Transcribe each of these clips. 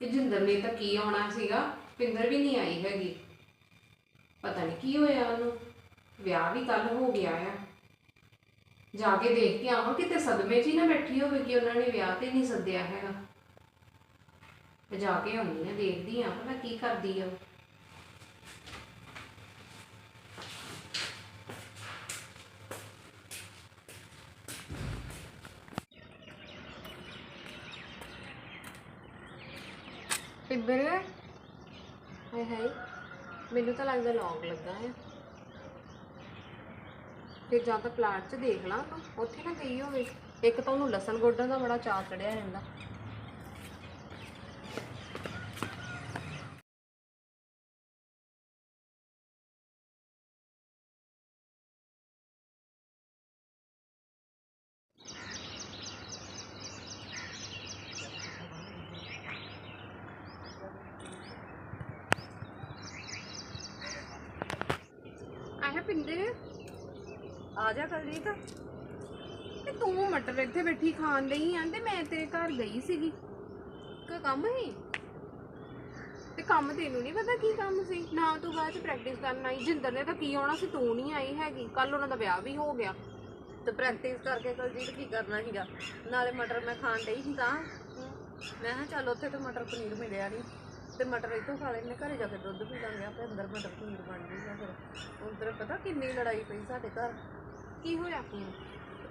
ਕਿ ਜਿੰਦਰ ਨੇ ਤਾਂ ਕੀ ਆਉਣਾ ਸੀਗਾ? ਪਿੰਦਰ ਵੀ ਨਹੀਂ ਆਈ ਹੈਗੀ। ਪਤਾ ਨਹੀਂ ਕੀ ਹੋਇਆ ਉਹਨੂੰ। ਵਿਆਹ ਵੀ ਕੱਲ ਹੋ ਗਿਆ ਆ। ਜਾ ਕੇ ਦੇਖ ਕੇ ਆਵਾਂ, ਕਿਤੇ ਸਦਮੇ 'ਚ ਹੀ ਨਾ ਬੈਠੀ ਹੋਵੇ ਕਿ ਉਹਨਾਂ ਨੇ ਵਿਆਹ ਤੇ ਨਹੀਂ ਸੱਦਿਆ ਹੈਗਾ। ਤੇ ਜਾ ਕੇ ਆਉਂਦੀ ਆ, ਦੇਖਦੀ ਆ, ਪਤਾ ਕੀ ਕਰਦੀ ਆ ਉਹ। ਹੈ ਹਾਏ ਹਾਏ, ਮੈਨੂੰ ਤਾਂ ਲੱਗਦਾ ਲੌਂਗ ਲੱਗਾ ਹੈ ਫਿਰ ਜਾਂ ਤਾਂ ਪਲਾਟ 'ਚ ਦੇਖ ਲਾਂ ਤੂੰ, ਉੱਥੇ ਨਾ ਗਈ ਹੋਵੇ। ਇੱਕ ਤਾਂ ਉਹਨੂੰ ਲਸਣ ਗੋਡਣ ਦਾ ਬੜਾ ਚਾਅ ਚੜਿਆ ਰਹਿੰਦਾ। ਆਹ ਆ ਜਾ ਕਲਜੀਤ ਤੇ ਤੂੰ ਮਟਰ ਇੱਥੇ ਬੈਠੀ ਖਾਣ ਲਈ ਆਂ ਤੇ ਮੈਂ ਤੇਰੇ ਘਰ ਗਈ ਸੀਗੀ। ਕੋਈ ਕੰਮ ਹੈ ਤੇ ਕੰਮ ਤੈਨੂੰ ਨਹੀਂ ਪਤਾ ਕੀ ਕੰਮ ਸੀ? ਨਾ ਤੂੰ ਬਾਅਦ ਚ ਪ੍ਰੈਕਟਿਸ ਕਰਨ ਆਈ। ਜਿੰਦਰ ਨੇ ਤਾਂ ਕੀ ਆਉਣਾ ਸੀ, ਤੂੰ ਨਹੀਂ ਆਈ ਹੈਗੀ। ਕੱਲ ਉਹਨਾਂ ਦਾ ਵਿਆਹ ਵੀ ਹੋ ਗਿਆ। ਤੇ ਪ੍ਰੈਕਟਿਸ ਕਰਕੇ ਕੁਲਜੀਤ ਕੀ ਕਰਨਾ ਸੀਗਾ? ਨਾਲੇ ਮਟਰ ਮੈਂ ਖਾਣ ਡਈ ਸੀ ਤਾਂ। ਮੈਂ ਕਿਹਾ ਚੱਲ ਉੱਥੇ ਤੇ ਮਟਰ ਪਨੀਰ ਮਿਲਿਆ ਨਹੀਂ ਤੇ ਮਟਰ ਇੱਥੋਂ ਖਾ ਲੈਣੇ ਘਰੇ ਜਾ ਕੇ ਦੁੱਧ ਪੀ ਲਾਂਗੇ ਆਪੇ ਅੰਦਰ ਮਟਰ ਪਨੀਰ ਬਣ ਜੂਗਾ ਫਿਰ। ਤੇਰੇ ਪਤਾ ਕਿੰਨੀ ਲੜਾਈ ਪਈ ਸਾਡੇ ਘਰ। ਕੀ ਹੋਇਆ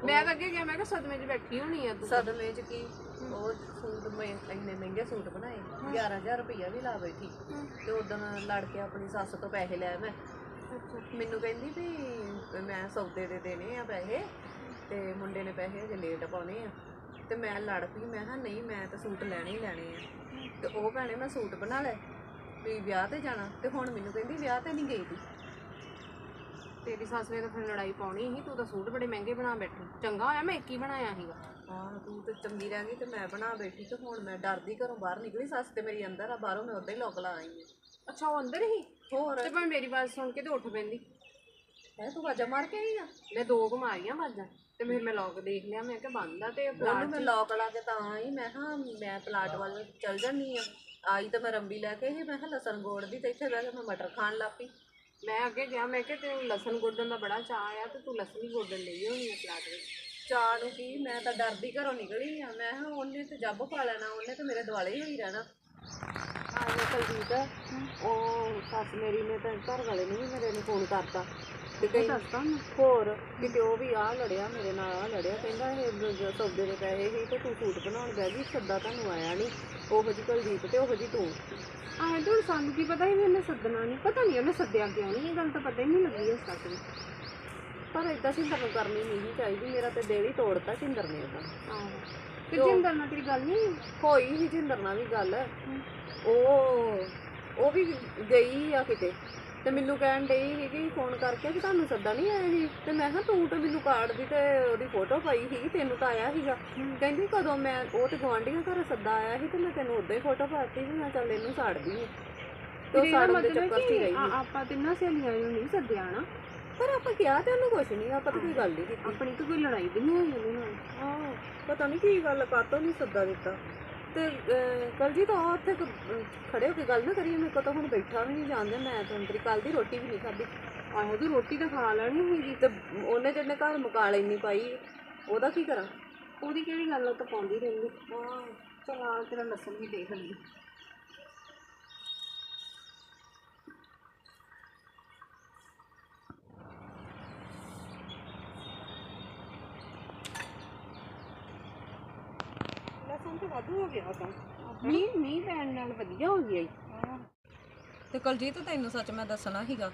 ਮੈਂ ਤਾਂ ਅੱਗੇ ਗਿਆ ਮੈਂ ਕਿਹਾ ਸਦਮੇ 'ਚ ਬੈਠੀ ਹੋਣੀ ਆ ਤੂੰ। ਸਦਮੇ ਚ ਕੀ? ਉਹ ਸੂਟ ਮੈਂ ਇੰਨੇ ਮਹਿੰਗੇ ਸੂਟ ਬਣਾਏ 11000 ਰੁਪਈਆ ਵੀ ਲਾ ਬੈਠੀ। ਤੇ ਉਦੋਂ ਲੜ ਕੇ ਆਪਣੀ ਸੱਸ ਤੋਂ ਪੈਸੇ ਲੈ ਮੈਂ। ਮੈਨੂੰ ਕਹਿੰਦੀ ਵੀ ਮੈਂ ਸੌਦੇ ਦੇ ਦੇਣੇ ਆ ਪੈਸੇ ਤੇ ਮੁੰਡੇ ਨੇ ਪੈਸੇ ਅਜੇ ਲੇਟ ਪਾਉਣੇ ਆ। ਤੇ ਮੈਂ ਲੜ ਪਈ ਮੈਂ ਕਿਹਾ ਨਹੀਂ ਮੈਂ ਤਾਂ ਸੂਟ ਲੈਣੇ ਹੀ ਲੈਣੇ ਆ। ਤੇ ਉਹ ਭੈਣੇ ਮੈਂ ਸੂਟ ਬਣਾ ਲਏ ਵੀ ਵਿਆਹ ਤੇ ਜਾਣਾ ਤੇ ਹੁਣ ਮੈਨੂੰ ਕਹਿੰਦੀ ਵਿਆਹ ਤੇ ਨਹੀਂ ਗਈ ਤੀ। ਤੇਰੀ ਸੱਸ ਨੇ ਤਾਂ ਫਿਰ ਲੜਾਈ ਪਾਉਣੀ ਸੀ ਤੂੰ ਤਾਂ ਸੂਟ ਬੜੇ ਮਹਿੰਗੇ ਬਣਾ ਬੈਠੀ। ਚੰਗਾ ਹੋਇਆ ਮੈਂ ਇੱਕ ਹੀ ਬਣਾਇਆ ਸੀਗਾ। ਹਾਂ ਤੂੰ ਤੇ ਚੰਗੀ ਰਹਿ ਗਈ ਤੇ ਮੈਂ ਬਣਾ ਬੈਠੀ ਤੇ ਹੁਣ ਮੈਂ ਡਰਦੀ ਘਰੋਂ ਬਾਹਰ ਨਿਕਲੀ ਸੱਸ ਤੇ ਮੇਰੀ ਅੰਦਰ ਆ ਬਾਹਰੋਂ ਮੈਂ ਉਦਾਂ ਹੀ ਲੋਕ ਲਾ ਆਈ ਆ ਅੱਛਾ ਉਹ ਅੰਦਰ ਹੀ? ਹੋਰ? ਤੇ ਭਾਵੇਂ ਮੇਰੀ ਬਾਤ ਸੁਣ ਕੇ ਤੇ ਉੱਠ ਪੈਂਦੀ। ਹੈ ਤੂੰ ਵਾਜਾ ਮਾਰ ਕੇ ਆਈ ਆ? ਮੈਂ ਦੋ ਕੁ ਮਾਰੀਆਂ ਤੇ ਫਿਰ ਮੈਂ ਲੋਕ ਦੇਖ ਲਿਆ ਮੈਂ ਕਿਹਾ ਬੰਦ ਆ ਤੇ ਉਹਨੂੰ ਪਲਾਟ ਮੈਂ ਲੋਕ ਲਾ ਕੇ ਤਾਂ ਆਈ ਮੈਂ ਕਿਹਾ ਮੈਂ ਪਲਾਟ ਵੱਲ ਚੱਲ ਜਾਨੀ ਆ। ਆਈ ਤਾਂ ਮੈਂ ਰੰਬੀ ਲੈ ਕੇ ਹੀ ਮੈਂ ਕਿਹਾ ਲਸਣ ਗੋੜਦੀ ਤੇ ਇੱਥੇ ਬਹਿ ਕੇ ਮੈਂ ਮਟਰ ਖਾਣ ਲੱਗ ਪਈ। ਮੈਂ ਅੱਗੇ ਗਿਆ ਮੈਂ ਕਿਹਾ ਤੈਨੂੰ ਲਸਣ ਗੋਡਣ ਦਾ ਬੜਾ ਚਾਅ ਆ ਤੇ ਤੂੰ ਲਸਣ ਹੀ ਗੋਡਣ ਲਈ ਹੋਣੀ ਆ ਪਲਾਟ ਵਿੱਚ। ਚਾਹ ਨੂੰ ਕੀ ਮੈਂ ਤਾਂ ਡਰਦੀ ਘਰੋਂ ਨਿਕਲੀ ਆ ਮੈਂ ਕਿਹਾ ਉਹਨੇ ਤੇ ਜੱਬ ਪਾ ਲੈਣਾ ਉਹਨੇ ਤੇ ਮੇਰੇ ਦੁਆਲੇ ਹੀ ਹੋਈ ਰਹਿਣਾ। ਆ ਜੇ ਕਲਜੀਤ ਉਹ ਸੱਸ ਮੇਰੀ ਨੇ ਤਾਂ ਘਰ ਵਾਲੇ ਨੇ ਵੀ ਮੇਰੇ ਨੂੰ ਫੋਨ ਕਰਤਾ। ਤੇ ਕਹੀ ਦੱਸਦਾ ਹੋਰ ਕਿਤੇ ਉਹ ਵੀ ਆ ਲੜਿਆ ਮੇਰੇ ਨਾਲ ਆ ਲੜਿਆ। ਕਹਿੰਦਾ ਇਹ ਦ- ਸੌਦੇ ਦੇ ਪੈਸੇ ਸੀ ਤੇ ਤੂੰ ਸੂਟ ਬਣਾਉਣ ਬਹਿ ਗਈ ਸੱਦਾ ਤੁਹਾਨੂੰ ਆਇਆ ਨਹੀਂ ਉਹੋ ਜੀ ਕੁਲਦੀਪ ਤੇ ਉਹੋ ਜੀ ਤੂੰ। ਆਹ ਸਾਨੂੰ ਕੀ ਪਤਾ ਉਹਨੇ ਸੱਦਣਾ ਨਹੀਂ ਪਤਾ ਨਹੀਂ ਉਹਨੇ ਸੱਦਿਆ ਕਿਉਂ ਨਹੀਂ ਇਹ ਗੱਲ ਤਾਂ ਪਤਾ ਹੀ ਨਹੀਂ ਲੱਗੀ ਇਸ ਤੱਕ ਵੀ ਪਰ ਏਦਾਂ ਸਿੰਦਰ ਨੂੰ ਕਰਨੀ ਨਹੀਂ ਚਾਹੀਦੀ। ਮੇਰਾ ਤੇ ਦਿਲ ਹੀ ਤੋੜਤਾ ਸਿੰਦਰ ਨੇ ਉਹਦਾ। ਆਹੋ। ਤੇ ਜਿੰਦਰ ਨਾਲ ਤੇਰੀ ਗੱਲ ਨਹੀਂ ਹੋਈ ਸੀ ਜਿੰਦਰ ਨਾਲ ਵੀ ਗੱਲ। ਉਹ ਉਹ ਵੀ ਗਈ ਆ ਕਿਤੇ। ਤੇ ਮੈਨੂੰ ਕਹਿਣ ਡਈ ਸੀਗੀ ਫੋਨ ਕਰਕੇ ਕਿ ਤੁਹਾਨੂੰ ਸੱਦਾ ਨਹੀਂ ਆਇਆ ਸੀ। ਤੇ ਮੈਂ ਕਿਹਾ ਤੂੰ ਤਾਂ ਮੈਨੂੰ ਕਾਰਡ ਦੀ ਤੇ ਉਹਦੀ ਫੋਟੋ ਪਾਈ ਸੀ ਤੈਨੂੰ ਤਾਂ ਆਇਆ ਸੀਗਾ। ਕਹਿੰਦੀ ਕਦੋਂ ਮੈਂ ਉਹ ਤੇ ਗਵਾਂਢੀਆਂ ਘਰ ਸੱਦਾ ਆਇਆ ਸੀ ਤੇ ਮੈਂ ਤੈਨੂੰ ਉਦਾਂ ਹੀ ਫੋਟੋ ਪਾਤੀ ਸੀ ਮੈਂ ਚੱਲ ਇਹਨੂੰ ਸਾੜਦੀ ਹਾਂ। ਤੇ ਉਹ ਸਾੜਨ ਦੇ ਮਤਲਬ ਚੱਕਰ 'ਚ ਹੀ ਕਿ ਰਹੀ ਆ- ਆਪਾਂ ਤਿੰਨਾਂ ਸਹੇਲੀਆਂ ਨੂੰ ਨਹੀਂ ਸੱਦਿਆ ਨਾ। ਪਰ ਆਪਾਂ ਕਿਹਾ ਤੇ ਉਹਨੂੰ ਕੁਛ ਨਹੀਂ ਆਪਾਂ ਤਾਂ ਕੋਈ ਗੱਲ ਨਹੀਂ ਕੀਤੀ। ਆਪਣੀ ਤਾਂ ਕੋਈ ਲੜਾਈ ਵੀ ਨਹੀਂ ਹੋਈ ਉਹਦੇ ਨਾਲ। ਹਾਂ ਪਤਾ ਨਹੀਂ ਕੀ ਗੱਲ ਕਾਤੋਂ ਨਹੀਂ ਸੱਦਾ ਦਿੱਤਾ। ਤੇ ਕੱਲ ਜੀ ਤਾਂ ਉੱਥੇ ਕ- ਖੜੇ ਹੋ ਕੇ ਗੱਲ ਨਾ ਕਰੀਏ ਮੇਰੇ ਕੋਲ ਤਾਂ ਹੁਣ ਬੈਠਾ ਵੀ ਨਹੀਂ ਜਾਂਦੇ ਮੈਂ ਤਾਂ ਅੰਤਰੀ ਕੱਲ ਦੀ ਰੋਟੀ ਵੀ ਨਹੀਂ ਖਾਧੀ। ਆਹੋ ਤੂੰ ਰੋਟੀ ਤਾਂ ਖਾ ਲੈਣੀ ਸੀਗੀ ਤੇ ਉਹਨੇ ਜਿਹਨੇ ਘਰ ਮਕਾ ਲੈਣੀ ਪਾਈ ਉਹਦਾ ਕੀ ਕਰਾਂ? ਉਹਦੀ ਕਿਹੜੀ ਗੱਲ ਆ, ਉਹ ਤਾਂ ਪਾਉਂਦੀ ਰਹਿੰਦੀ। ਹਾਂ। ਚਲ ਤੇਰਾ ਲਸਣ ਵੀ ਦੇਖ ਲਈ ਲਸਣ ਤਾਂ ਵਾਧੂ ਹੋ ਗਿਆ ਤਾਂ। ਮੀਂਹ ਮੀਂਹ ਪੈਣ ਨਾਲ ਵਧੀਆ ਹੋ ਗਿਆ ਈ ਤੇ ਕਲਜੀਤ ਤੈਨੂੰ ਸੱਚ ਮੈਂ ਦੱਸਣਾ ਸੀਗਾ।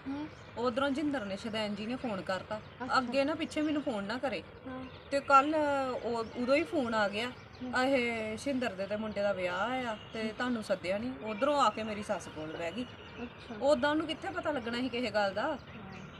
ਉਧਰੋਂ ਜਿੰਦਰ ਨੇ ਸ਼ਦੈਨ ਜੀ ਨੇ ਫੋਨ ਕਰਤਾ। ਅੱਗੇ ਨਾ ਪਿੱਛੇ ਮੈਨੂੰ ਫੋਨ ਨਾ ਕਰੇ। ਤੇ ਕੱਲ ਉਦੋਂ ਹੀ ਫੋਨ ਆ ਗਿਆ। ਇਹ ਸ਼ਿੰਦਰ ਦੇ ਤੇ ਮੁੰਡੇ ਦਾ ਵਿਆਹ ਆ ਤੇ ਤੁਹਾਨੂੰ ਸੱਦਿਆ ਨਹੀਂ ਉਧਰੋਂ ਆ ਕੇ ਮੇਰੀ ਸੱਸ ਕੋਲ ਬਹਿ ਗਈ। ਅੱਛਾ। ਉਦਾਂ ਉਹਨੂੰ ਕਿੱਥੇ ਪਤਾ ਲੱਗਣਾ ਸੀ ਕਿਸੇ ਗੱਲ ਦਾ?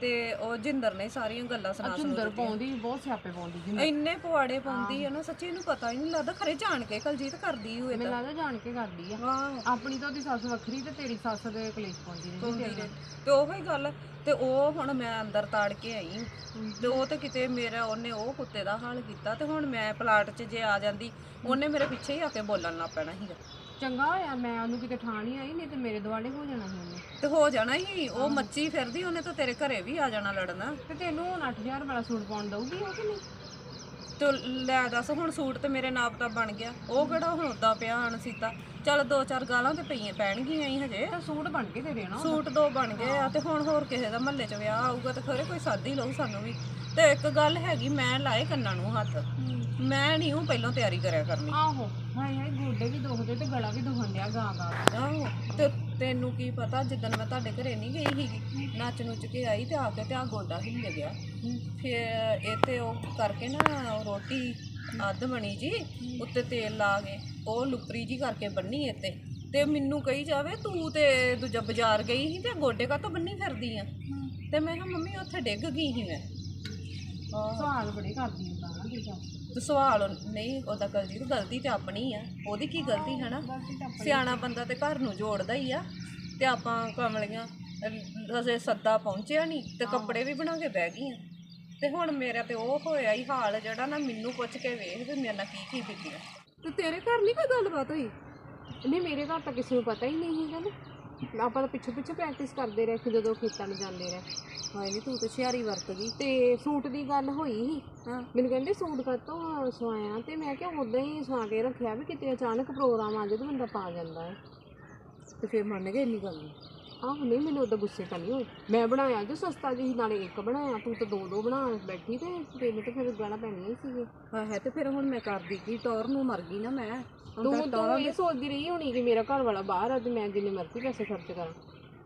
ਤੇ ਉਹ ਜਿੰਦਰ ਨੇ ਸਾਰੀਆਂ ਗੱਲਾਂ ਸੁਣਾ ਸੁਣਾ ਸੁੰਦਰ ਪਾਉਂਦੀ ਬਹੁਤ ਸਿਆਪੇ ਪਾਉਂਦੀ ਜੀ ਇੰਨੇ ਪਵਾੜੇ ਪਾਉਂਦੀ ਆ ਨਾ ਸੱਚੀ ਇਹਨੂੰ ਪਤਾ ਹੀ ਨਹੀਂ ਲੱਗਦਾ ਖਰੇ ਜਾਣ ਕੇ ਕਲਜੀਤ ਕਰਦੀ ਹੋਏ ਮੈਨੂੰ ਤਾਂ ਲੱਗਦਾ ਜਾਣ ਕੇ ਕਰਦੀ ਆ। ਹਾਂ। ਆਪਣੀ ਤਾਂ ਉਹਦੀ ਸੱਸ ਵੱਖਰੀ ਤੇ ਤੇਰੀ ਸੱਸ ਦੇ ਕਲੇਸ਼ ਪਾਉਂਦੀ ਰਹਿੰਦੀ ਪਾਉਂਦੀ ਰਹੇ। ਤੇ ਉਹੋ ਹੀ ਗੱਲ ਤੇ ਉਹ ਹੁਣ ਮੈਂ ਅੰਦਰ ਤਾੜ ਕੇ ਆਈ। ਤੇ ਉਹ ਤੇ ਕਿਤੇ ਮੇਰਾ ਉਹਨੇ ਉਹ ਕੁੱਤੇ ਦਾ ਹਾਲ ਕੀਤਾ ਤੇ ਹੁਣ ਮੈਂ ਪਲਾਟ 'ਚ ਜੇ ਆ ਜਾਂਦੀ ਉਹਨੇ ਮੇਰੇ ਪਿੱਛੇ ਹੀ ਆ ਕੇ ਬੋਲਣ ਲੱਗ ਪੈਣਾ ਸੀਗਾ। ਚੰਗਾ ਹੋਇਆ ਮੈਂ ਉਹਨੂੰ ਕਿਤੇ ਠਾਣ ਆਈ ਨਹੀਂ ਤੇ ਮੇਰੇ ਦੁਆਲੇ ਹੋ ਜਾਣਾ ਸੀ ਉਹਨੇ। ਤੇ ਹੋ ਜਾਣਾ ਹੀ ਉਹ ਮੱਚੀ ਫਿਰਦੀ ਉਹਨੇ ਤਾਂ ਤੇਰੇ ਘਰੇ ਵੀ ਆ ਜਾਣਾ ਲੜਨ। ਤੇ ਤੈਨੂੰ ਹੁਣ 8000 ਵਾਲਾ ਸੂਟ ਪਾਉਣ ਦਊਗੀ ਉਹ ਕਿ ਨਹੀਂ? ਤੇ ਲੈ ਦੱਸ ਹੁਣ ਸੂਟ ਤੇ ਮੇਰੇ ਨਾਪ ਦਾ ਬਣ ਗਿਆ। ਉਹ ਕਿਹੜਾ ਹੁਣ ਉਦਾਂ ਪਿਆ ਹਣ ਸੀਤਾ ਚੱਲ ਦੋ ਚਾਰ ਗਾਲਾਂ ਤੇ ਪਈਆਂ ਪੈਣਗੀਆਂ ਹੀ ਹਜੇ। ਤਾਂ ਸੂਟ ਬਣ ਕੇ ਦੇ ਦੇਣਾ ਸੂਟ ਦੋ ਬਣ ਗਏ ਆ ਤੇ ਹੁਣ ਹੋਰ ਕਿਸੇ ਦਾ ਮਹੱਲੇ 'ਚ ਵਿਆਹ ਆਊਗਾ ਤੇ ਖਰੇ ਕੋਈ ਸਾਦੀ ਲਊ ਸਾਨੂੰ ਵੀ। ਤੇ ਇੱਕ ਗੱਲ ਹੈਗੀ ਮੈਂ ਲਾਏ ਕੰਨਾਂ ਨੂੰ ਹੱਥ। ਮੈਂ ਨਹੀਂ ਉਹ ਪਹਿਲਾਂ ਤਿਆਰੀ ਕਰਿਆ ਕਰਨੀ। ਆਹੋ ਹਾਏ ਹਾਏ ਗੋਡੇ ਵੀ ਦੁਖਦੇ ਤੇ ਗਲਾ ਵੀ ਦੁਖਣ ਡਿਆ ਗਾਂ ਗਾਂ ਆਹੋ ਤੇ ਤੈਨੂੰ ਕੀ ਪਤਾ ਜਿੱਦਣ ਮੈਂ ਤੁਹਾਡੇ ਘਰੇ ਨਹੀਂ ਗਈ ਸੀਗੀ ਨੱਚ ਨੁੱਚ ਕੇ ਆਈ ਤੇ ਆ ਕੇ ਤੇ ਆ ਗੋਡਾ ਹਿੱਲ ਗਿਆ। ਫਿਰ ਇਹ ਤੇ ਉਹ ਕਰਕੇ ਨਾ ਰੋਟੀ ਅੱਧ ਬਣੀ ਜੀ ਉੱਤੇ ਤੇਲ ਲਾ ਕੇ ਉਹ ਲੁਪਰੀ ਜੀ ਕਰਕੇ ਬੰਨੀ ਇੱਥੇ ਤੇ। ਮੈਨੂੰ ਕਹੀ ਜਾਵੇ ਤੂੰ ਤੇ ਦੂਜਾ ਬਾਜ਼ਾਰ ਗਈ ਸੀ ਤੇ ਗੋਡੇ ਕਾ ਬੰਨੀ ਫਿਰਦੀ ਆ? ਤੇ ਮੈਂ ਕਿਹਾ ਮੰਮੀ ਉੱਥੇ ਡਿੱਗ ਗਈ ਸੀ ਮੈਂ। ਸਵਾਲ ਬੜੇ ਕਰਦੀ ਹੁੰਦਾ ਨਾ ਆ ਤੇ ਸਵਾਲ ਨਹੀਂ ਉਹਦਾ ਗਲਤੀ ਤੇ ਗਲਤੀ ਤੇ ਆਪਣੀ ਆ। ਉਹਦੀ ਕੀ ਗਲਤੀ ਹੈ ਨਾ ਸਿਆਣਾ ਬੰਦਾ ਤੇ ਘਰ ਨੂੰ ਜੋੜਦਾ ਹੀ ਆ। ਤੇ ਆਪਾਂ ਕਮਲੀਆਂ ਅਜੇ ਸੱਦਾ ਪਹੁੰਚਿਆ ਨਹੀਂ ਤੇ ਕੱਪੜੇ ਵੀ ਬਣਾ ਕੇ ਬਹਿ ਗਈਆਂ। ਤੇ ਹੁਣ ਮੇਰਾ ਤੇ ਉਹ ਹੋਇਆ ਹੀ ਹਾਲ ਜਿਹੜਾ ਨਾ ਮੈਨੂੰ ਪੁੱਛ ਕੇ ਵੇਖ ਵੀ ਮੇਰੇ ਨਾਲ ਕੀ ਕੀ ਬੀਤੀਆ। ਤੇ ਤੇਰੇ ਘਰ ਨਹੀਂ ਕੋਈ ਗੱਲਬਾਤ ਹੋਈ? ਨਹੀਂ, ਮੇਰੇ ਘਰ ਤਾਂ ਕਿਸੇ ਨੂੰ ਪਤਾ ਹੀ ਨਹੀਂ ਹੈਗਾ ਨਾ ਆਪਾਂ ਤਾਂ ਪਿੱਛੇ ਪਿੱਛੇ ਪ੍ਰੈਕਟਿਸ ਕਰਦੇ ਰਹੇ ਕਿ ਜਦੋਂ ਖੇਤਾਂ ਨੂੰ ਜਾਂਦੇ ਰਹੇ। ਹਾਏ ਨੀ ਤੂੰ ਤੇ ਹੁਸ਼ਿਆਰੀ ਵਰਤ ਗਈ। ਤੇ ਸੂਟ ਦੀ ਗੱਲ ਹੋਈ ਸੀ ਹਾਂ। ਮੈਨੂੰ ਕਹਿੰਦੇ ਸੂਟ ਕਾਤੋਂ ਸਵਾਇਆ? ਤੇ ਮੈਂ ਕਿਹਾ ਉਦਾਂ ਹੀ ਸਵਾ ਕੇ ਰੱਖਿਆ ਵੀ ਕਿਤੇ ਅਚਾਨਕ ਪ੍ਰੋਗਰਾਮ ਆ ਜਾਏ ਤੇ ਬੰਦਾ ਪਾ ਜਾਂਦਾ ਹੈ। ਤੇ ਫਿਰ ਮੰਨ ਗਏ ਇੰਨੀ ਗੱਲ ਆਹ ਨਹੀਂ ਮੈਨੂੰ ਉਦਾਂ ਗੁੱਸੇ ਤਾਂ ਨਹੀਂ ਹੋਏ। ਮੈਂ ਬਣਾਇਆ ਜੋ ਸਸਤਾ ਜੀ ਨਾਲੇ ਇੱਕ ਬਣਾਇਆ ਤੂੰ ਤਾਂ ਦੋ ਦੋ ਬਣਾ ਬੈਠੀ ਤੇ ਤਾਂ ਫਿਰ ਗਾਣਾ ਪੈਣੀਆਂ ਹੀ ਸੀਗੇ ਹਾਂ ਹੈ ਤੇ ਫਿਰ ਹੁਣ ਮੈਂ ਕਰਦੀ ਕੀ? ਟੌਰ ਨੂੰ ਮਰ ਗਈ ਨਾ ਮੈਂ। ਹੁਣ ਤਾਂ ਤੂੰ ਤੂੰ ਇਹ ਸੋਚਦੀ ਰਹੀ ਹੋਣੀ ਕਿ ਮੇਰਾ ਘਰ ਵਾਲਾ ਬਾਹਰ ਆ ਤੇ ਮੈਂ ਜਿੰਨੇ ਮਰਜ਼ੀ ਪੈਸੇ ਖਰਚ ਕਰਾਂ।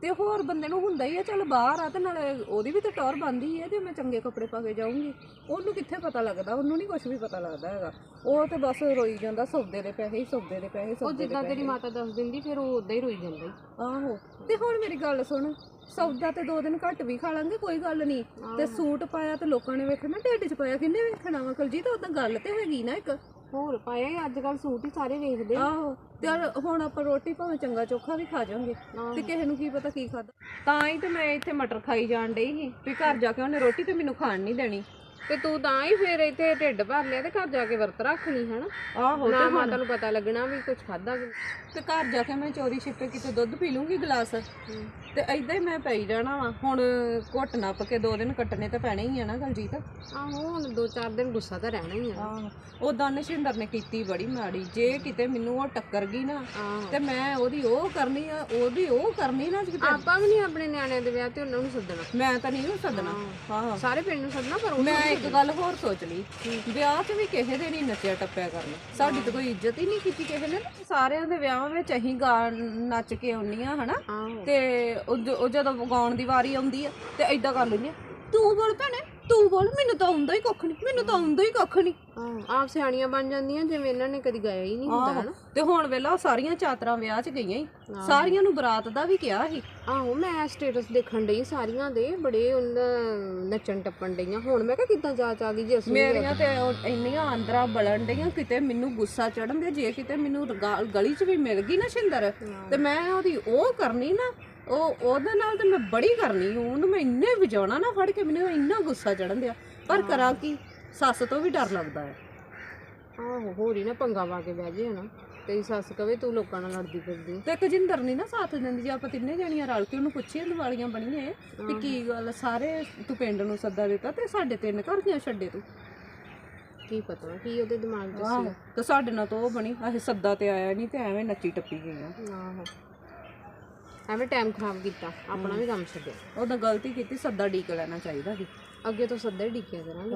ਤੇ ਹੋਰ ਬੰਦੇ ਨੂੰ ਹੁੰਦਾ ਹੀ ਆ ਚੱਲ ਬਾਹਰ ਆ ਤੇ ਨਾਲੇ ਉਹਦੀ ਵੀ ਤੇ ਟੌਰ ਬੰਦੀ ਹੈ ਤੇ ਮੈਂ ਚੰਗੇ ਕੱਪੜੇ ਪਾ ਕੇ ਜਾਊਂਗੀ। ਉਹਨੂੰ ਕਿੱਥੇ ਪਤਾ ਲੱਗਦਾ? ਉਹਨੂੰ ਨਹੀਂ ਕੁਝ ਵੀ ਪਤਾ ਲੱਗਦਾ ਹੈਗਾ। ਉਹ ਤੇ ਬਸ ਰੋਈ ਜਾਂਦਾ ਸੌਦੇ ਦੇ ਪੈਸੇ ਹੀ ਸੌਦੇ ਦੇ ਪੈਸੇ ਉਹ ਸੌਦੇ ਦੇ ਜਿੱਦਾਂ ਤੇਰੀ ਮਾਤਾ ਦੱਸ ਦਿੰਦੀ ਫਿਰ ਉਹ ਉਦਾਂ ਹੀ ਰੋਈ ਜਾਂਦਾ ਈ। ਆਹੋ ਤੇ ਹੁਣ ਮੇਰੀ ਗੱਲ ਸੁਣ ਸੌਦਾ ਤੇ ਦੋ ਦਿਨ ਘੱਟ ਵੀ ਖਾ ਲਾਂਗੇ ਕੋਈ ਗੱਲ ਨਹੀਂ ਤੇ ਸੂਟ ਪਾਇਆ ਤੇ ਲੋਕਾਂ ਨੇ ਵੇਖਣਾ ਢਿੱਡ 'ਚ ਪਾਇਆ ਕਿੰਨੇ ਵੇਖਣਾ ਵਾ? ਕੁਲਜੀਤ ਉਦਾਂ ਗੱਲ ਤੇ ਹੈਗੀ ਨਾ ਇੱਕ। ਹੋਰ ਪਾਇਆ ਅੱਜ ਕੱਲ ਸੂਟ ਹੀ ਸਾਰੇ ਵੇਖਦੇ ਆ। ਆਹੋ ਤੇ ਯਾਰ ਹੁਣ ਆਪਾਂ ਰੋਟੀ ਭਾਵੇਂ ਚੰਗਾ ਚੋਖਾ ਵੀ ਖਾ ਜਾਾਂਗੇ ਤੇ ਕਿਸੇ ਨੂੰ ਕੀ ਪਤਾ ਕੀ ਖਾਦਾ ਤਾਂ ਹੀ ਤੇ ਮੈਂ ਇੱਥੇ ਮਟਰ ਖਾਈ ਜਾਣ ਡਈ ਸੀ ਵੀ ਘਰ ਜਾ ਕੇ ਉਹਨੇ ਰੋਟੀ ਤੇ ਮੈਨੂੰ ਖਾਣ ਨਹੀਂ ਦੇਣੀ। ਤੇ ਤੂੰ ਤਾਂ ਹੀ ਫਿਰ ਇੱਥੇ ਢਿੱਡ ਭਰ ਲਿਆ ਤੇ ਘਰ ਜਾ ਕੇ ਵਰਤ ਰੱਖ ਲਈ ਹਨਾ? ਆਹੋ ਨਾ ਮਾਤਾ ਨੂੰ ਪਤਾ ਲੱਗਣਾ ਵੀ ਕੁਝ ਖਾਦਾ ਤੇ ਘਰ ਜਾ ਕੇ ਮੈਂ ਚੋਰੀ ਛਿਪੇ ਕਿਤੇ ਦੁੱਧ ਪੀ ਲੂੰਗੀ ਗਲਾਸ। ਤੇ ਐਦਾਂ ਹੀ ਮੈਂ ਪਈ ਜਾਣਾ ਵਾ। ਹੁਣ ਘੁੱਟ ਨੱਪ ਕੇ ਦੋ ਦਿਨ ਕੱਟਣੇ ਤੇ ਪੈਣੇ ਹੀ ਆ ਨਾ ਗਲਜੀਤ। ਆਹੋ ਹੁਣ ਦੋ ਚਾਰ ਦਿਨ ਗੁੱਸਾ ਤਾਂ ਰਹਿਣਾ ਹੀ ਆ। ਆਹੋ ਉਦਾਂ ਨਸ਼ਿੰਦਰ ਨੇ ਕੀਤੀ ਬੜੀ ਮਾੜੀ। ਜੇ ਕਿਤੇ ਮੈਨੂੰ ਉਹ ਟੱਕਰ ਗਈ ਨਾ ਤੇ ਮੈਂ ਉਹਦੀ ਉਹ ਕਰਨੀ ਆ ਉਹਦੀ ਉਹ ਕਰਨੀ ਨਾ ਕਿਤੇ। ਆਪਾਂ ਵੀ ਨਹੀਂ ਆਪਣੇ ਨਿਆਣਿਆਂ ਦੇ ਵਿਆਹ ਤੇ ਉਹਨਾਂ ਨੂੰ ਸੱਦਣਾ। ਮੈਂ ਤਾਂ ਨਹੀਂ ਉਹ ਸੱਦਣਾ। ਆਹੋ। ਸਾਰੇ ਪਿੰਡ ਨੂੰ ਸੱਦਣਾ ਪਰ ਉਹ ਮੈਂ ਇੱਕ ਗੱਲ ਹੋਰ ਸੋਚ ਲਈ ਵਿਆਹ 'ਚ ਵੀ ਕਿਸੇ ਦੇ ਨਹੀਂ ਨੱਚਿਆ ਟੱਪਿਆ ਕਰਨਾ। ਸਾਡੀ ਤਾਂ ਕੋਈ ਇੱਜ਼ਤ ਹੀ ਨਹੀਂ ਕੀਤੀ ਕਿਸੇ ਨੇ ਸਾਰਿਆਂ ਦੇ ਵਿਆਹਾਂ ਵਿੱਚ ਅਸੀਂ ਗਾ ਨੱਚ ਕੇ ਆਉਂਦੀਆਂ ਹਨਾ? ਤੇ ਉਹ ਜ- ਉਹ ਜਦੋਂ ਗਾਉਣ ਦੀ ਵਾਰੀ ਆਉਂਦੀ ਆ ਤੇ ਐਦਾਂ ਕਰ ਲੈਂਦੀ ਆ। ਤੂੰ ਬੋਲ ਭੈਣੇ ਤੂੰ ਬੋਲ ਮੈਨੂੰ ਤਾਂ ਆਉਂਦਾ ਹੀ ਕੁੱਖ ਨਹੀਂ ਮੈਨੂੰ ਤਾਂ ਆਉਂਦਾ ਹੀ ਕੁੱਖ ਨਹੀਂ ਆਹੋ ਆਪ ਸਿਆਣੀਆਂ ਬਣ ਜਾਂਦੀਆਂ ਜਿਵੇਂ ਇਹਨਾਂ ਨੇ ਕਦੀ ਗਾਇਆ ਹੀ ਨਹੀਂ ਹੁੰਦਾ ਹਨਾ। ਤੇ ਹੁਣ ਵੇਲਾ ਸਾਰੀਆਂ ਚਾਤਰਾਂ ਵਿਆਹ 'ਚ ਗਈਆਂ ਹੀ। ਸਾਰੀਆਂ ਨੂੰ ਬਰਾਤ ਦਾ ਵੀ ਕਿਹਾ ਸੀ। ਆਹੋ ਮੈਂ ਸਟੇਟਸ ਦੇਖਣ ਡਈ ਸਾਰੀਆਂ ਦੇ ਬੜੇ ਉਹਨਾਂ ਨੱਚਣ ਟੱਪਣ ਡਈਆਂ। ਹੁਣ ਮੈਂ ਕਿਹਾ ਕਿੱਦਾਂ ਜਾਚ ਆ ਗਈ ਜੀ ਅਸੀਂ ਮੇਰੀਆਂ ਤੇ ਉਹ ਇੰਨੀਆਂ ਆਂਦਰਾਂ ਬਲਣ ਡਈਆਂ ਕਿਤੇ ਮੈਨੂੰ ਗੁੱਸਾ ਚੜਨ ਦੇ ਜੇ ਕਿਤੇ ਮੈਨੂੰ ਗਲੀ 'ਚ ਵੀ ਮਿਲ ਗਈ ਨਾ ਸ਼ਿੰਦਰ ਤੇ ਮੈਂ ਉਹਦੀ ਉਹ ਕਰਨੀ ਨਾ ਉਹ ਉਹਦੇ ਨਾਲ ਤੇ ਮੈਂ ਬੜੀ ਕਰਨੀ ਉਹਨੂੰ ਮੈਂ ਇੰਨੇ ਵਜਾਉਣਾ ਨਾ ਫੜ ਕੇ ਮੈਨੂੰ ਇੰਨਾ ਗੁੱਸਾ ਚੜਨ ਦਿਆ। ਪਰ ਕਰਾਂ ਕੀ? ਸੱਸ ਤੋਂ ਵੀ ਡਰ ਲੱਗਦਾ ਹੈ। ਆਹੋ ਹੋਰ ਹੀ ਨਾ ਪੰਗਾ ਪਾ ਕੇ ਬਹਿ ਜੇ ਹਨਾ ਤੇਰੀ ਸੱਸ ਕਵੇ ਤੂੰ ਲੋਕਾਂ ਨਾਲ ਲੜਦੀ ਫਿਰਦੀ। ਤੇ ਕਜਿੰਦਰ ਨਹੀਂ ਨਾ ਸਾਥ ਦਿੰਦੀ ਜੇ ਆਪਾਂ ਤਿੰਨੇ ਜਣੀਆਂ ਰਲ ਕੇ ਉਹਨੂੰ ਪੁੱਛੀਏ ਦਿਵਾਲੀਆਂ ਬਣੀਏ ਕਿ ਕੀ ਗੱਲ ਸਾਰੇ ਤੂੰ ਪਿੰਡ ਨੂੰ ਸੱਦਾ ਦਿੱਤਾ ਤੇ ਸਾਡੇ ਤਿੰਨ ਘਰ ਦੀਆਂ ਛੱਡੇ ਤੂੰ। ਕੀ ਪਤਾ ਕੀ ਉਹਦੇ ਦਿਮਾਗ 'ਚ ਆਹੋ ਤੇ ਸਾਡੇ ਨਾਲ ਤਾਂ ਉਹ ਬਣੀ। ਅਸੀਂ ਸੱਦਾ ਤੇ ਆਇਆ ਨਹੀਂ ਤੇ ਐਵੇਂ ਨੱਚੀ ਟੱਪੀ ਗਈਆਂ। ਆਹੋ। ਐਵੇਂ ਟਾਈਮ ਖਰਾਬ ਕੀਤਾ ਆਪਣਾ ਵੀ ਕੰਮ ਛੱਡਿਆ। ਉਹਦਾ ਗਲਤੀ ਕੀਤੀ ਸੱਦਾ ਡੀਕ ਲੈਣਾ ਚਾਹੀਦਾ ਸੀ। ਅੱਗੇ ਤੋਂ ਸੱਦਾ ਹੀ ਡਿੱਕਿਆ ਕਰਾਂਗੇ।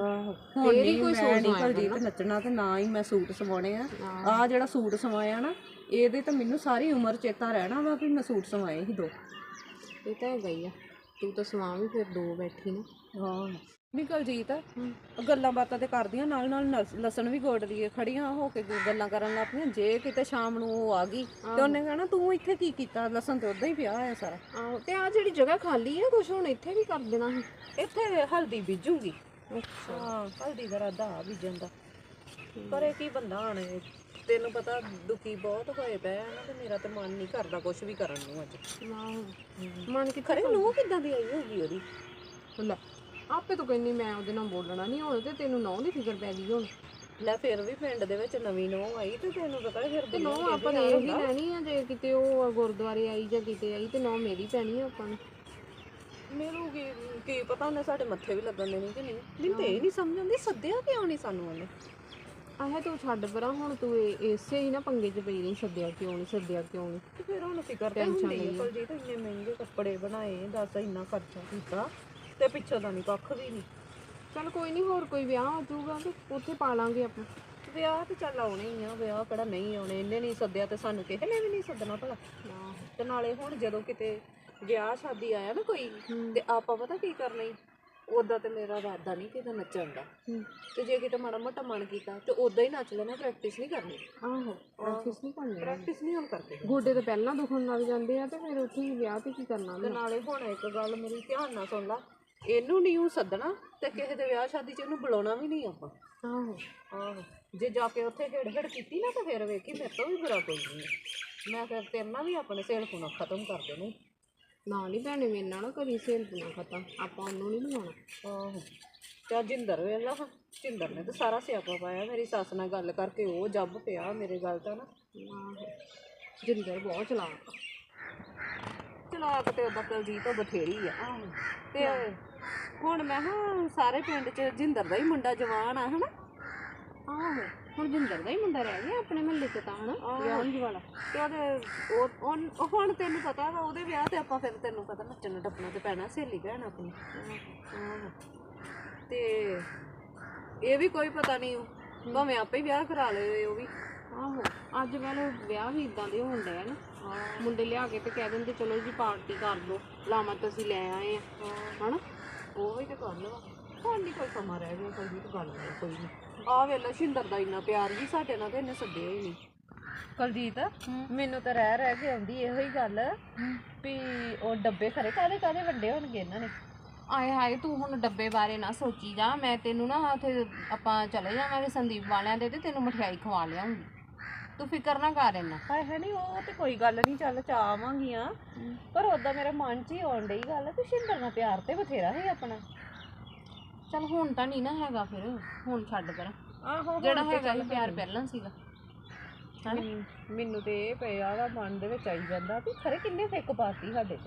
ਹੁਣ ਕੋਈ ਸੋਚ ਨਹੀਂ ਕਰਦੀ ਤੇ ਨੱਚਣਾ ਤੇ ਨਾ ਹੀ ਮੈਂ ਸੂਟ ਸਵਾਉਣੇ ਆ। ਆ ਜਿਹੜਾ ਸੂਟ ਸਵਾਇਆ ਨਾ ਇਹਦੇ ਤਾਂ ਮੈਨੂੰ ਸਾਰੀ ਉਮਰ ਚੇਤਾ ਰਹਿਣਾ ਵਾ ਵੀ ਮੈਂ ਸੂਟ ਸਵਾਏ ਸੀ ਦੋ। ਇਹ ਤਾਂ ਹੈਗਾ ਹੀ ਆ। ਤੂੰ ਤਾਂ ਸਵਾਂ ਵੀ ਫਿਰ ਦੋ ਬੈਠੀ ਨਾ। ਹਾਂ। ਨਹੀਂ ਕਲਜੀਤ ਗੱਲਾਂ ਬਾਤਾਂ ਤੇ ਕਰਦੀਆਂ ਨਾਲ ਨਾਲ ਲਸਣ ਵੀ ਗੋੜ ਲਈਏ ਖੜੀਆਂ ਹੋ ਕੇ ਗੱਲਾਂ ਕਰਨ ਲੱਗ ਪਈਆਂ ਜੇ ਕਿਤੇ ਸ਼ਾਮ ਨੂੰ ਉਹ ਆ ਗਈ ਤੇ ਉਹਨੇ ਕਹਿਣਾ ਤੂੰ ਇੱਥੇ ਕੀ ਕੀਤਾ? ਲਸਣ ਤੇ ਉਦਾਂ ਹੀ ਪਿਆ ਹੋਇਆ ਸਾਰਾ। ਆਹੋ ਤੇ ਆ ਜਿਹੜੀ ਜਗ੍ਹਾ ਖਾਲੀ ਆ ਕੁਛ ਹੁਣ ਇੱਥੇ ਵੀ ਕਰ ਦੇਣਾ ਸੀ। ਇੱਥੇ ਹਲਦੀ ਬੀਜੂਗੀ। ਹਾਂ ਹਲਦੀ ਦਾ ਰਾਦਾ ਆ ਬੀਜਣ ਦਾ। ਪਰ ਇਹ ਕੀ ਬੰਦਾ ਆਣੇ ਤੈਨੂੰ ਪਤਾ ਦੁਖੀ ਬਹੁਤ ਹੋਏ ਪਏ ਆ ਨਾ ਤੇ ਮੇਰਾ ਤੇ ਮਨ ਨਹੀਂ ਕਰਦਾ ਕੁਝ ਵੀ ਕਰਨ ਨੂੰ ਅੱਜ। ਆਹੋ। ਮਨ ਕਿ ਖਰੇ ਨੂੰ ਕਿੱਦਾਂ ਦੀ ਆਈ ਹੋਊਗੀ ਉਹਦੀ? ਲੈ। ਆਪੇ ਤੂੰ ਕਹਿੰਦੀ ਮੈਂ ਉਹਦੇ ਨਾਲ ਬੋਲਣਾ ਨਹੀਂ ਹੁਣ ਤੇ ਤੈਨੂੰ ਨੌ ਦੀ ਫਿਕਰ ਪੈ ਗਈ ਹੁਣ। ਲੈ ਫਿਰ ਵੀ ਪਿੰਡ ਦੇ ਵਿੱਚ ਨਵੀਂ ਨੋ ਆਈ ਤੇ ਤੈਨੂੰ ਪਤਾ ਫਿਰ ਤੇ ਨੋ ਆਪਾਂ ਨੇ ਇਹ ਲੈਣੀ ਆ ਜੇ ਕਿਤੇ ਉਹ ਗੁਰਦੁਆਰੇ ਆਈ ਜਾਂ ਕਿਤੇ ਆਈ ਤੇ ਨੋ ਮੇਰੀ ਪੈਣੀ ਆ ਆਪਾਂ ਨੂੰ। ਮੈਨੂੰ ਕੀ ਕੀ ਪਤਾ ਉਹਨੇ ਸਾਡੇ ਮੱਥੇ ਵੀ ਲੱਗਣ ਦੇਣੀ ਕਿ ਨਹੀਂ? ਮੈਨੂੰ ਤੇ ਇਹ ਨਹੀਂ ਸਮਝ ਆਉਂਦੀ ਸੱਦਿਆ ਕਿਉਂ ਨਹੀਂ ਸਾਨੂੰ ਉਹਨੇ? ਆਹ ਤੂੰ ਛੱਡ ਪਰਾਂ ਹੁਣ ਤੂੰ ਇਹ- ਇਸੇ ਹੀ ਨਾ ਪੰਗੇ 'ਚ ਪਈ ਰਹੀ ਸੱਦਿਆ ਕਿਉਂ ਨਹੀਂ ਸੱਦਿਆ ਕਿਉਂ ਨਹੀਂ। ਤੇ ਫਿਰ ਉਹਨੂੰ ਫਿਕਰ ਤੇ ਹੁੰਦੀ ਹੈ। ਕੁਲਜੀਤ ਇੰਨੇ ਮਹਿੰਗੇ ਕੱਪੜੇ ਬਣਾਏ ਦੱਸ ਇੰਨਾ ਖਰਚਾ ਕੀਤਾ। ਤੇ ਪਿੱਛੋਂ ਦਾ ਨਹੀਂ ਕੱਖ ਵੀ ਨਹੀਂ। ਚੱਲ ਕੋਈ ਨਹੀਂ ਹੋਰ ਕੋਈ ਵਿਆਹ ਹੋ ਜਾਊਗਾ ਤੇ ਉੱਥੇ ਪਾ ਲਾਂਗੇ ਆਪਾਂ। ਵਿਆਹ ਤੇ ਚੱਲ ਆਉਣੇ ਹੀ ਆ ਵਿਆਹ ਕਿਹੜਾ ਨਹੀਂ ਆਉਣੇ ਇਹਨੇ ਨਹੀਂ ਸੱਦਿਆ ਤੇ ਸਾਨੂੰ ਕਿਸੇ ਨੇ ਵੀ ਨਹੀਂ ਸੱਦਣਾ ਭਲਾ। ਤੇ ਨਾਲੇ ਹੁਣ ਜਦੋਂ ਕਿਤੇ ਵਿਆਹ ਸ਼ਾਦੀ ਆਇਆ ਨਾ ਕੋਈ ਤੇ ਆਪਾਂ ਪਤਾ ਕੀ ਕਰਨਾ ਈ? ਉਦਾਂ ਤੇ ਮੇਰਾ ਇਰਾਦਾ ਨਹੀਂ ਕਿਤੇ ਨੱਚਣ ਦਾ। ਹੂੰ। ਤੇ ਜੇ ਕਿਤੇ ਮਾੜਾ ਮੋਟਾ ਮਨ ਕੀਤਾ ਤੇ ਉਦਾਂ ਹੀ ਨੱਚ ਲੈਣਾ ਪ੍ਰੈਕਟਿਸ ਨਹੀਂ ਕਰਨੀ। ਆਹੋ ਪ੍ਰੈਕਟਿਸ ਨਹੀਂ ਕਰਨੀ। ਪ੍ਰੈਕਟਿਸ ਨਹੀਂ ਹੁਣ ਕਰਦੇ। ਗੋਡੇ ਤਾਂ ਪਹਿਲਾਂ ਦੁਖਣ ਲੱਗ ਜਾਂਦੇ ਆ ਤੇ ਫਿਰ ਉੱਥੇ ਹੀ ਵਿਆਹ ਤੇ ਕੀ ਕਰਨਾ ਤੇ ਨਾਲੇ ਹੁਣ ਇੱਕ ਗੱਲ ਮੇਰੀ ਧਿਆਨ ਨਾਲ ਸੁਣ ਲਾ। ਇਹਨੂੰ ਨਹੀਂ ਉਹ ਸੱਦਣਾ ਤੇ ਕਿਸੇ ਦੇ ਵਿਆਹ ਸ਼ਾਦੀ 'ਚ ਇਹਨੂੰ ਬੁਲਾਉਣਾ ਵੀ ਨਹੀਂ ਆਪਾਂ। ਆਹੋ ਆਹੋ। ਜੇ ਜਾ ਕੇ ਉੱਥੇ ਹੇੜ ਹੇੜ ਕੀਤੀ ਨਾ ਤਾਂ ਫਿਰ ਵੇਖੀ ਮੇਰੇ ਤੋਂ ਵੀ ਬੁਰਾ ਕੋਈ ਨਹੀਂ। ਮੈਂ ਫਿਰ ਤੇਰੇ ਨਾਲ ਵੀ ਆਪਣੇ ਸੇਲ ਫੋਨ ਖਤਮ ਕਰ ਦੇਣੇ। ਨਾ ਨਹੀਂ ਭੈਣੇ ਮੇਰੇ ਨਾਲ ਨਾ ਕਰੀ ਸੇਲ ਬਣਾ ਖਤਮ। ਆਪਾਂ ਉਹਨੂੰ ਨਹੀਂ ਬਣਾਉਣਾ ਆਹੋ। ਤੇ ਜਿੰਦਰ ਵੇਲਾ ਜਿੰਦਰ ਨੇ ਤਾਂ ਸਾਰਾ ਸਿਆਪਾ ਪਾਇਆ ਮੇਰੀ ਸੱਸ ਨਾਲ ਗੱਲ ਕਰਕੇ ਉਹ ਜੱਬ ਪਿਆ ਮੇਰੇ ਗੱਲ ਤਾਂ ਨਾ। ਆਹੋ। ਜਿੰਦਰ ਬਹੁਤ ਚਲਾਕ ਆ। ਚਲਾਕ ਤੇ ਉਹਦਾ ਕਲਜੀਤ ਉਹ ਬਥੇਰੀ ਆ। ਤੇ ਹੁਣ ਮੈਂ ਹਾਂ ਸਾਰੇ ਪਿੰਡ 'ਚ ਜਿੰਦਰ ਦਾ ਹੀ ਮੁੰਡਾ ਜਵਾਨ ਆ ਹਨਾ? ਆਹੋ ਹੁਣ ਜਿੰਦਰ ਦਾ ਹੀ ਮੁੰਡਾ ਰਹਿ ਗਿਆ ਆਪਣੇ ਮਹੱਲੇ 'ਚ ਤਾਂ ਹਨਾ ਵਿਆਹਣ ਵਾਲਾ। ਤੇ ਉਹਦੇ ਉਹ ਹੁਣ ਤੈਨੂੰ ਪਤਾ ਵਾ ਉਹਦੇ ਵਿਆਹ ਤੇ ਆਪਾਂ ਫਿਰ ਤੈਨੂੰ ਪਤਾ ਨੱਚਣ ਟੱਪਣਾ ਤੇ ਪੈਣਾ ਸਹੇਲੀ ਭੈਣ ਆਪਣੀ। ਆਹੋ। ਤੇ ਇਹ ਵੀ ਕੋਈ ਪਤਾ ਨਹੀਂ ਭਾਵੇਂ ਆਪੇ ਹੀ ਵਿਆਹ ਕਰਾ ਲਏ ਉਹ ਵੀ। ਆਹੋ ਅੱਜ ਕੱਲ ਵਿਆਹ ਵੀ ਇਦਾਂ ਦੇ ਹੋਣ ਡਏ ਆ ਨਾ। ਮੁੰਡੇ ਲਿਆ ਕੇ ਤੇ ਕਹਿ ਦਿੰਦੇ ਚਲੋ ਜੀ ਪਾਰਟੀ ਕਰ ਲਓ ਲਾਮਤ ਅਸੀਂ ਲੈ ਆਏ ਆ। ਹਨਾ? ਉਹ ਵੀ ਤੇ ਗੱਲ ਵਾ ਹੁਣ ਨਹੀਂ ਕੋਈ ਸਮਾਂ ਰਹਿ ਗਿਆ ਕੋਈ ਵੀ ਗੱਲ ਨਹੀਂ ਕੋਈ ਨਹੀਂ ਆ ਵੇਲਾ ਸ਼ਿੰਦਰ ਦਾ ਇੰਨਾ ਪਿਆਰ ਵੀ ਸਾਡੇ ਨਾਲ ਤੇ ਇਹਨੇ ਸੱਦਿਆ ਹੀ ਨਹੀਂ। ਕੁਲਜੀਤ ਮੈਨੂੰ ਤਾਂ ਰਹਿ ਰਹਿ ਕੇ ਆਉਂਦੀ ਇਹੋ ਹੀ ਗੱਲ। ਵੀ ਉਹ ਡੱਬੇ ਖਰੇ ਕਾਦੇ ਕਾਦੇ ਵੱਡੇ ਹੋਣਗੇ ਇਹਨਾਂ ਨੇ ਆਏ ਹਾਏ ਤੂੰ ਹੁਣ ਡੱਬੇ ਬਾਰੇ ਨਾ ਸੋਚੀ ਜਾ। ਮੈਂ ਤੈਨੂੰ ਨਾ ਉੱਥੇ ਆਪਾਂ ਚਲੇ ਜਾਵਾਂਗੇ ਸੰਦੀਪ ਵਾਲਿਆਂ ਦੇ ਤੇ ਤੈਨੂੰ ਮਠਿਆਈ ਖਵਾ ਲਿਆਉਂਗੀ। ਤੂੰ ਫਿਕਰ ਨਾ ਕਰ ਇੰਨਾ। ਹਾਏ ਹੈ ਨਹੀਂ ਉਹ ਤੇ ਕੋਈ ਗੱਲ ਨਹੀਂ ਚੱਲ ਚਾਵਾਂਗੀਆਂ ਪਰ ਉਦਾਂ ਮੇਰੇ ਮਨ 'ਚ ਹੀ ਆਉਣ ਡਈ ਗੱਲ ਤੇ ਸ਼ਿੰਦਰ ਨਾਲ ਪਿਆਰ ਤੇ ਬਥੇਰਾ ਸੀ ਆਪਣਾ। ਚਲ ਹੁਣ ਤਾਂ ਨਹੀਂ ਨਾ ਹੈਗਾ ਫਿਰ ਹੁਣ ਛੱਡ ਪਰ ਆਹੋ ਜਿਹੜਾ ਹੈਗਾ ਸੀ ਪਿਆਰ ਪਹਿਲਾਂ ਸੀਗਾ। ਮੈਨੂੰ- ਮੈਨੂੰ ਤੇ ਇਹ ਪਿਆ ਵਾ ਮਨ ਦੇ ਵਿੱਚ ਆਈ ਜਾਂਦਾ ਵੀ ਖਰੇ ਕਿੰਨੇ ਫਿੱਕ ਪਾਤੀ ਸਾਡੇ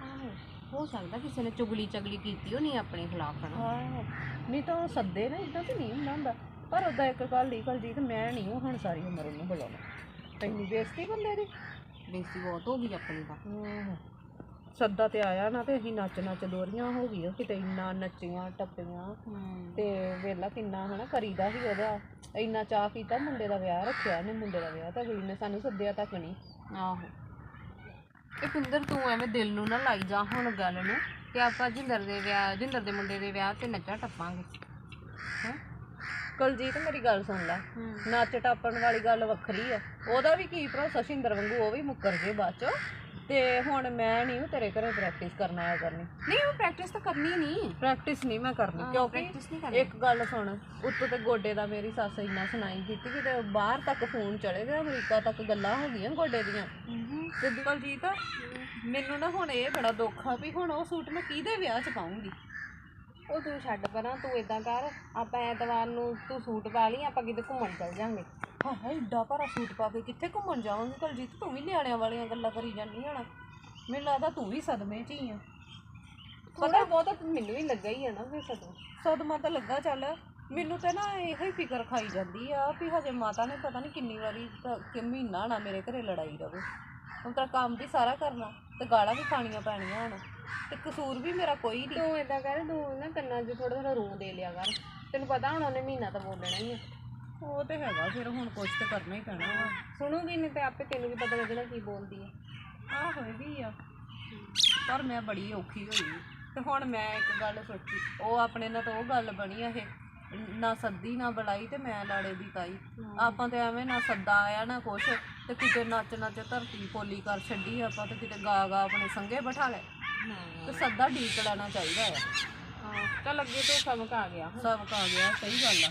ਆਹੋ ਹੋ ਸਕਦਾ ਕਿਸੇ ਨੇ ਚੁਗਲੀ ਚਗਲੀ ਕੀਤੀ ਹੋਣੀ ਆਪਣੇ ਖਿਲਾਫ ਹਨਾ? ਹਾਂ ਨਹੀਂ ਤਾਂ ਸੱਦੇ ਨਾ ਇਦਾਂ ਤੇ ਨਹੀਂ ਹੁੰਦਾ ਹੁੰਦਾ। ਪਰ ਉਹਦਾ ਇੱਕ ਗੱਲ ਹੀ ਕਲਜੀਤ ਮੈਂ ਨਹੀਂ ਉਹ ਹੁਣ ਸਾਰੀ ਉਮਰ ਉਹਨੂੰ ਬੁਲਾਉਣਾ ਇੰਨੀ ਬੇਇੱਜ਼ਤੀ ਬੰਦੇ ਦੀ। ਬੇਇੱਜ਼ਤੀ ਬਹੁਤ ਹੋ ਗਈ ਆਪਣੀ ਤਾਂ। ਸੱਦਾ ਤੇ ਆਇਆ ਨਾ ਤੇ ਅਸੀਂ ਨੱਚ ਨੱਚ ਦੋਰੀਆਂ ਹੋ ਗਈਆਂ ਕਿਤੇ ਇੰਨਾ ਨੱਚੀਆਂ ਟੱਪੀਆਂ ਤੇ ਵੇਲਾ ਕਿੰਨਾ ਹਨਾ ਕਰੀਦਾ ਸੀ ਉਹਦਾ। ਇੰਨਾ ਚਾਹ ਕੀਤਾ ਮੁੰਡੇ ਦਾ ਵਿਆਹ ਰੱਖਿਆ ਨੇ ਮੁੰਡੇ ਦਾ ਵਿਆਹ ਤਾਂ ਅਗਲੀ ਨੇ ਸਾਨੂੰ ਸੱਦਿਆ ਤੱਕ ਨਹੀਂ ਆਹੋ। ਇਹ ਪਿੰਦਰ ਤੂੰ ਐਵੇਂ ਦਿਲ ਨੂੰ ਨਾ ਲਾਈ ਜਾ ਹੁਣ ਗੱਲ ਨੂੰ ਕਿ ਆਪਾਂ ਜਿੰਦਰ ਦੇ ਵਿਆਹ ਜਿੰਦਰ ਦੇ ਮੁੰਡੇ ਦੇ ਵਿਆਹ ਤੇ ਨੱਚਾ ਟੱਪਾਂਗੇ। ਹੈਂ? ਕੁਲਜੀਤ ਮੇਰੀ ਗੱਲ ਸੁਣ ਲੈ। ਨੱਚ ਟੱਪਣ ਵਾਲੀ ਗੱਲ ਵੱਖਰੀ ਆ। ਉਹਦਾ ਵੀ ਕੀ ਭਰੋਸਾ? ਸ਼ਿੰਦਰ ਵਾਂਗੂ ਉਹ ਵੀ ਮੁੱਕਰ ਜੇ ਬਾਅਦ ਚੋਂ। ਤੇ ਹੁਣ ਮੈਂ ਨਹੀਂ ਤੇਰੇ ਘਰੇ ਪ੍ਰੈਕਟਿਸ ਕਰਨ ਆਇਆ ਕਰਨੀ। ਨਹੀਂ ਉਹ ਪ੍ਰੈਕਟਿਸ ਤਾਂ ਕਰਨੀ ਨਹੀਂ ਪ੍ਰੈਕਟਿਸ ਨਹੀਂ ਮੈਂ ਕਰਨੀ ਕਿਉਂਕਿ। ਇੱਕ ਗੱਲ ਸੁਣ ਉੱਤੋਂ ਤੇ ਗੋਡੇ ਦਾ ਮੇਰੀ ਸੱਸ ਇੰਨਾ ਸੁਣਾਈ ਕੀਤੀ ਕਿ ਤੇ ਬਾਹਰ ਤੱਕ ਫੋਨ ਚਲੇ ਗਏ ਅਮਰੀਕਾ ਤੱਕ ਗੱਲਾਂ ਹੋ ਗਈਆਂ ਗੋਡੇ ਦੀਆਂ। ਤੇ ਦਲਜੀਤ ਮੈਨੂੰ ਨਾ ਹੁਣ ਇਹ ਬੜਾ ਦੁੱਖ ਆ ਵੀ ਹੁਣ ਉਹ ਸੂਟ ਮੈਂ ਕਿਹਦੇ ਵਿਆਹ 'ਚ ਪਾਉਂਗੀ ਉਹ ਤੂੰ ਛੱਡ ਪਰਾਂ ਤੂੰ ਇਦਾਂ ਕਰ ਆਪਾਂ ਐਤਵਾਰ ਨੂੰ ਤੂੰ ਸੂਟ ਪਾ ਲਈ ਆਪਾਂ ਕਿਤੇ ਘੁੰਮਣ ਚੱਲ ਜਾਾਂਗੇ। ਹਾਂ ਹਾਂ ਏਡਾ ਭਾਰਾ ਸੂਟ ਪਾ ਕੇ ਕਿੱਥੇ ਘੁੰਮਣ ਜਾਵਾਂਗੀ? ਦਲਜੀਤ ਤੂੰ ਵੀ ਨਿਆਣਿਆਂ ਵਾਲੀਆਂ ਗੱਲਾਂ ਕਰੀ ਜਾਂਦੀ ਹਣਾ ਮੈਨੂੰ ਲੱਗਦਾ ਤੂੰ ਵੀ ਸਦਮੇ 'ਚ ਹੀ ਆ। ਥੋੜਾ ਬਹੁਤਾ ਤਾਂ ਮੈਨੂੰ ਵੀ ਲੱਗਾ ਹੀ ਆ ਨਾ ਫਿਰ ਸਦੋਂ ਸਦਮਾ ਤਾਂ ਲੱਗਾ ਚੱਲ। ਮੈਨੂੰ ਤੇ ਨਾ ਇਹੋ ਹੀ ਫਿਕਰ ਖਾਈ ਜਾਂਦੀ ਆ ਵੀ ਹਜੇ ਮਾਤਾ ਨੇ ਪਤਾ ਨਹੀਂ ਕਿੰਨੀ ਵਾਰੀ ਤਾਂ ਕਿ ਮਹੀਨਾ ਨਾ ਮੇਰੇ ਘਰੇ ਲੜਾਈ ਰਵੇ। ਹੁਣ ਤਾਂ ਕੰਮ ਵੀ ਸਾਰਾ ਕਰਨਾ ਤੇ ਗਾਲਾਂ ਵੀ ਖਾਣੀਆਂ ਪੈਣੀਆਂ ਹੁਣ। ਤੇ ਕਸੂਰ ਵੀ ਮੇਰਾ ਕੋਈ ਨਹੀਂ। ਤੂੰ ਇਦਾਂ ਕਰ ਤੂੰ ਨਾ ਕੰਨਾਂ 'ਚ ਥੋੜਾ ਥੋੜਾ ਰੂਹ ਦੇ ਲਿਆ ਕਰ। ਤੈਨੂੰ ਪਤਾ ਹੁਣ ਉਹਨੇ ਮਹੀਨਾ ਤਾਂ ਬੋਲਣਾ ਹੀ ਆ। ਉਹ ਤੇ ਹੈਗਾ ਫਿਰ ਹੁਣ ਕੁਛ ਤੇ ਕਰਨਾ ਹੀ ਪੈਣਾ ਵਾ। ਸੁਣੂਗੀ ਨਹੀਂ ਤੇ ਆਪੇ ਤੈਨੂੰ ਵੀ ਪਤਾ ਲੱਗਣਾ ਕੀ ਬੋਲਦੀ ਆ। ਆਹ ਹੋਏ ਵੀ ਆ। ਪਰ ਮੈਂ ਬੜੀ ਔਖੀ ਹੋਈ ਤੇ ਹੁਣ ਮੈਂ ਇੱਕ ਗੱਲ ਸੋਚੀ ਉਹ ਆਪਣੇ ਨਾਲ ਤਾਂ ਉਹ ਗੱਲ ਬਣੀ ਆ ਇਹ ਨਾ ਸੱਦੀ ਨਾ ਬੁਲਾਈ ਤੇ ਮੈਂ ਲਾੜੇ ਦੀ ਤਾਈ। ਆਪਾਂ ਤੇ ਐਵੇਂ ਨਾ ਸੱਦਾ ਆਇਆ ਨਾ ਕੁਛ ਤੇ ਕਿਤੇ ਨੱਚ ਨੱਚ ਧਰਤੀ ਪੋਲੀ ਕਰ ਛੱਡੀ ਆਪਾਂ ਤੇ ਕਿਤੇ ਗਾ ਗਾ ਆਪਣੇ ਸੰਗੇ ਬਿਠਾ ਲੈ ਤੇ ਸੱਦਾ ਢੀਕ ਲੈਣਾ ਚਾਹੀਦਾ ਆ ਹਾਂ ਚੱਲ ਅੱਗੇ ਤੋਂ ਸਬਕ ਆ ਗਿਆ ਸਭ ਕਾ ਗਿਆ ਸਹੀ ਗੱਲ ਆ।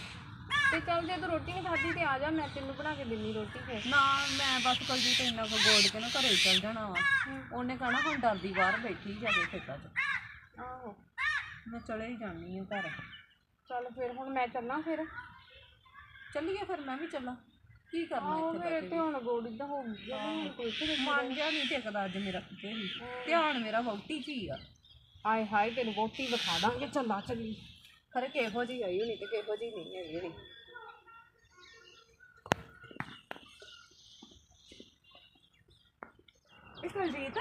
ਤੇ ਚੱਲ ਜੇ ਤੂੰ ਰੋਟੀ ਨਹੀਂ ਖਾਧੀ ਤੇ ਆ ਜਾ ਮੈਂ ਤੈਨੂੰ ਬਣਾ ਕੇ ਦਿੰਨੀ ਰੋਟੀ ਫਿਰ। ਨਾ ਮੈਂ ਬਸ ਕਲਜੀ ਤੇ ਇੰਨਾ ਕੁ ਗੋੜ ਕੇ ਨਾ ਘਰੇ ਚਲ ਜਾਣਾ ਵਾ। ਉਹਨੇ ਕਹਣਾ ਹੁਣ ਡਰਦੀ ਬਾਹਰ ਬੈਠੀ ਜਾ ਕੇ ਖੇਤਾਂ 'ਚ। ਆਹੋ। ਮੈਂ ਚਲੇ ਹੀ ਜਾਣੀ ਆ ਘਰ। ਚੱਲ ਫਿਰ ਹੁਣ ਮੈਂ ਚੱਲਾਂ ਫਿਰ। ਚੱਲੀਏ ਫਿਰ ਮੈਂ ਵੀ ਚੱਲਾਂ। ਕੀ ਕਰਨਾ ਆਹੋ ਇੱਥੇ ਮੇਰੇ ਤੇ ਹੁਣ ਗੋਡੀ ਦਾ ਹੋ। ਗਿਆ ਹੁਣ ਕੋਈ ਇੱਥੇ ਦੇਖ- ਮਨ ਜਿਹਾ ਨਹੀਂ ਟਿਕਦਾ ਅੱਜ ਮੇਰਾ ਕਿਤੇ ਵੀ। ਧਿਆਨ ਮੇਰਾ ਵਹੁਟੀ 'ਚ ਹੀ ਆ। ਆਏ ਹਾਏ ਤੈਨੂੰ ਵੋਟੀ ਵਿਖਾ ਦਾਂਗੇ ਚੱਲਾ ਚੱਲੀ ਖਰੇ ਕਿਹੋ ਜਿਹੀ ਆਈ ਹੋਣੀ ਤੇ ਕਿਹੋ ਜਿਹੀ ਨਹੀਂ ਆਈ ਹੋਣੀ। ਇਹ ਕੁਲਜੀਤ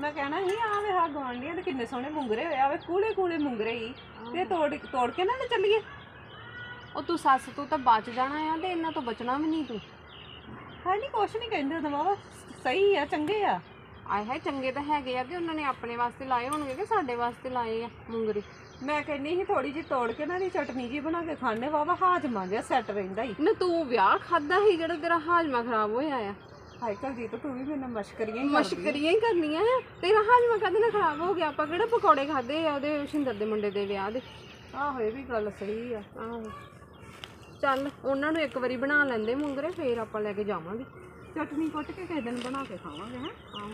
ਮੈਂ ਕਹਿਣਾ ਸੀ ਆ ਵੇ ਹਾਂ ਦੇ ਕਿੰਨੇ ਸੋਹਣੇ ਮੁੰਗਰੇ ਹੋਏ ਵੇ ਕੂਲੇ ਕੂਲੇ ਮੁੰਗਰੇ ਹੀ। ਤੇ ਤੋੜ ਤੋੜ ਕੇ ਨਾ ਲੈ ਚੱਲੀਏ? ਉਹ ਤੂੰ ਸੱਸ ਤੋਂ ਤਾਂ ਬਚ ਜਾਣਾ ਆ ਤੇ ਇਹਨਾਂ ਤੋਂ ਬਚਣਾ ਵੀ ਨਹੀਂ ਤੂੰ। ਹਾਂ ਨਹੀਂ ਕੁਛ ਨਹੀਂ ਕਹਿੰਦੇ ਉਹਦਾ ਵਾਵਾ ਸਹੀ ਆ ਚੰਗੇ ਆ। ਆਏ ਹਾਏ ਚੰਗੇ ਤਾਂ ਹੈਗੇ ਆ ਤੇ ਉਹਨਾਂ ਨੇ ਆਪਣੇ ਵਾਸਤੇ ਲਾਏ ਹੋਣਗੇ ਕਿ ਸਾਡੇ ਵਾਸਤੇ ਲਾਏ ਆ ਮੁੰਗਰੇ? ਮੈਂ ਕਹਿੰਨੀ ਸੀ ਥੋੜੀ ਜਿਹੀ ਤੋੜ ਕੇ ਨਾ ਦੀ ਚਟਨੀ ਜੀ ਬਣਾ ਕੇ ਖਾਣੇ ਵਾਵਾ ਹਾਜਮਾ ਜਿਹਾ ਸੈੱਟ ਰਹਿੰਦਾ ਹੀ ਨਾ ਤੂੰ ਵਿਆਹ ਖਾਦਾ ਸੀ ਜਿਹੜਾ ਤੇਰਾ ਹਾਜਮਾ ਖਰਾਬ ਹੋਇਆ ਆ? ਹਾਈ ਕੁਲਜੀਤ ਤੂੰ ਵੀ ਮੈਨੂੰ ਮਸ਼ਕਰੀਆਂ ਹੀ ਮਸ਼ਕਰੀਆਂ ਹੀ ਕਰਨੀਆਂ ਆ? ਤੇਰਾ ਹਾਜਮਾ ਕਦੇ ਨਾ ਖਰਾਬ ਹੋ ਗਿਆ? ਆਪਾਂ ਕਿਹੜੇ ਪਕੌੜੇ ਖਾਦੇ ਆ ਉਹਦੇ ਸ਼ਿੰਦਰ ਦੇ ਮੁੰਡੇ ਦੇ ਵਿਆਹ ਦੇ? ਆਹੋ ਇਹ ਵੀ ਗੱਲ ਸਹੀ ਆ। ਆਹੋ। ਚੱਲ, ਉਹਨਾਂ ਨੂੰ ਇੱਕ ਵਾਰੀ ਬਣਾ ਲੈਂਦੇ ਮੁੰਗਰੇ, ਫੇਰ ਆਪਾਂ ਲੈ ਕੇ ਜਾਵਾਂਗੇ। ਚਟਨੀ ਕੁੱਟ ਕੇ ਕਿਸੇ ਦਿਨ ਬਣਾ ਕੇ ਖਾਵਾਂਗੇ, ਹੈਂ? ਆਹੋ।